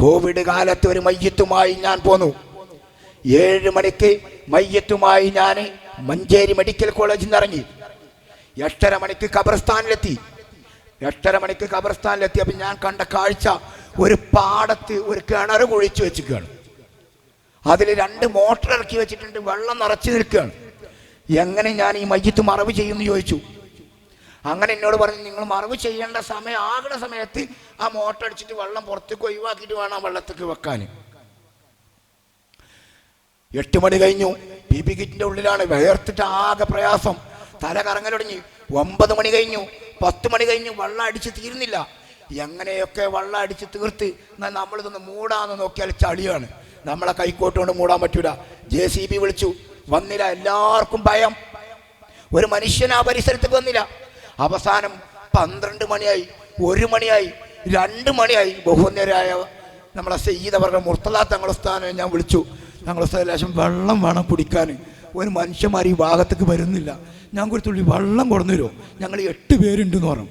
Covid കാലത്ത് ഒരു മയ്യത്തുമായി ഞാൻ പോന്നു. ഏഴ് മണിക്ക് മയ്യത്തുമായി ഞാൻ മഞ്ചേരി മെഡിക്കൽ കോളേജിൽ നിന്ന് ഇറങ്ങി. എട്ടര മണിക്ക് ഖബർസ്ഥാനിലെത്തി. എട്ടര മണിക്ക് ഖബർസ്ഥാനിലെത്തി. അപ്പം ഞാൻ കണ്ട കാഴ്ച ഒരു പാടത്ത് ഒരു കിണർ കുഴിച്ചു വെച്ചിരിക്കുകയാണ്. അതിൽ രണ്ട് മോട്ടർ ഇറക്കി വെച്ചിട്ടുണ്ട്. വെള്ളം നിറച്ചു നിൽക്കുകയാണ്. എങ്ങനെ ഞാൻ ഈ മയ്യത്ത് മറവ് ചെയ്യുമെന്ന് ചോദിച്ചു. അങ്ങനെ എന്നോട് പറഞ്ഞു നിങ്ങൾ മറവ് ചെയ്യേണ്ട സമയം ആകുന്ന സമയത്ത് ആ മോട്ടർ അടിച്ചിട്ട് വെള്ളം പുറത്തേക്ക് ഒഴിവാക്കിയിട്ട് വേണം ആ വെള്ളത്തേക്ക് വെക്കാൻ. എട്ട് മണി കഴിഞ്ഞു. പി പി കിറ്റിന്റെ ഉള്ളിലാണ് വേർത്തിട്ട് ആകെ പ്രയാസം. തല കറങ്ങൽ തുടങ്ങി. ഒമ്പത് മണി കഴിഞ്ഞു. പത്ത് മണി കഴിഞ്ഞു. വെള്ളം അടിച്ച് തീരുന്നില്ല എങ്ങനെയൊക്കെ വെള്ളം അടിച്ച് തീർത്ത് എന്നാൽ നമ്മളിതൊന്ന് മൂടാന്ന് നോക്കിയാൽ ചളിയാണ്. നമ്മളെ കൈക്കോട്ട് കൊണ്ട് മൂടാൻ പറ്റൂല. ജെ സി ബി വിളിച്ചു. വന്നില്ല. എല്ലാവർക്കും ഭയം. ഒരു മനുഷ്യൻ ആ പരിസരത്തേക്ക് വന്നില്ല. അവസാനം പന്ത്രണ്ട് മണിയായി ഒരു മണിയായി രണ്ട് മണിയായി ബഹുനേരായ നമ്മളെ സെയ്ദ് അവരുടെ മുർത്തല തങ്ങളുടെ സ്ഥാനം ഞാൻ വിളിച്ചു. ഞങ്ങളുടെ സ്ഥലം ലേശം വെള്ളം വേണം കുടിക്കാൻ. ഒരു മനുഷ്യന്മാർ ഈ ഭാഗത്തേക്ക് വരുന്നില്ല. ഞാൻ ഒരു തുള്ളി വെള്ളം കൊടുന്നു തരുമോ? ഞങ്ങൾ എട്ട് പേരുണ്ടെന്ന് പറഞ്ഞു.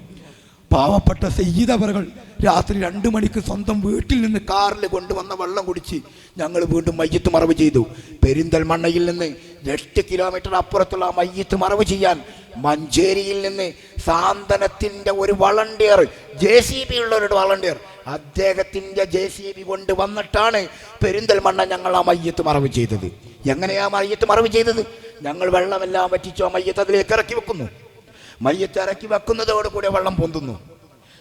പാവപ്പെട്ട സയ്യിദവറുകൾ രാത്രി രണ്ട് മണിക്ക് സ്വന്തം വീട്ടിൽ നിന്ന് കാറിൽ കൊണ്ടുവന്ന വെള്ളം കുടിച്ച് ഞങ്ങൾ വീണ്ടും മയ്യത്ത് മറവ് ചെയ്തു. പെരിന്തൽമണ്ണയിൽ നിന്ന് എട്ട് കിലോമീറ്റർ അപ്പുറത്തുള്ള മയ്യത്ത് മറവ് ചെയ്യാൻ മഞ്ചേരിയിൽ നിന്ന് സാന്ത്വനത്തിന്റെ ഒരു വളണ്ടിയർ ജെ സി ബി ഉള്ള ഒരു വളണ്ടിയർ. അദ്ദേഹത്തിന്റെ ജെ സി ബി കൊണ്ട് വന്നിട്ടാണ് പെരിന്തൽമണ്ണ ഞങ്ങൾ ആ മയ്യത്ത് മറവ് ചെയ്തത്. എങ്ങനെയാ മയ്യത്ത് മറവ് ചെയ്തത്? ഞങ്ങൾ വെള്ളമെല്ലാം വറ്റിച്ചു ആ മയ്യത്ത് അതിലേക്ക് ഇറക്കി വെക്കുന്നു. മയ്യത്ത് ഇറക്കി വെക്കുന്നതോടുകൂടി വെള്ളം പൊന്തുന്നു.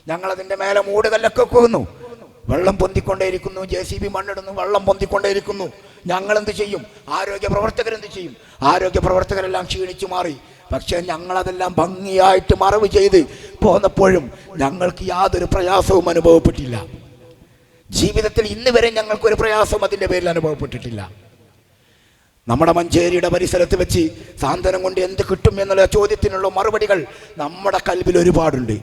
ഞങ്ങളതിന്റെ മേലെ മൂടുകല്ലൊക്കെ വെക്കുന്നു. വെള്ളം പൊന്തിക്കൊണ്ടേയിരിക്കുന്നു ജെ സി ബി മണ്ണിടുന്നു വെള്ളം പൊന്തിക്കൊണ്ടേയിരിക്കുന്നു. ഞങ്ങൾ എന്ത് ചെയ്യും? ആരോഗ്യ പ്രവർത്തകർ എന്ത് ചെയ്യും? ആരോഗ്യ പ്രവർത്തകരെല്ലാം ക്ഷീണിച്ചു മാറി. പക്ഷേ ഞങ്ങളതെല്ലാം ഭംഗിയായിട്ട് മറവ് ചെയ്ത് പോന്നപ്പോഴും ഞങ്ങൾക്ക് യാതൊരു പ്രയാസവും അനുഭവപ്പെട്ടില്ല. ജീവിതത്തിൽ ഇന്ന് വരെ ഞങ്ങൾക്കൊരു പ്രയാസവും അതിന്റെ പേരിൽ അനുഭവപ്പെട്ടിട്ടില്ല. നമ്മുടെ മഞ്ചേരിയുടെ പരിസരത്ത് വെച്ച് സാന്ത്വനം കൊണ്ട് എന്ത് കിട്ടും എന്നുള്ള ചോദ്യത്തിനുള്ള മറുപടികൾ നമ്മുടെ കൽവിൽ ഒരുപാടുണ്ട്.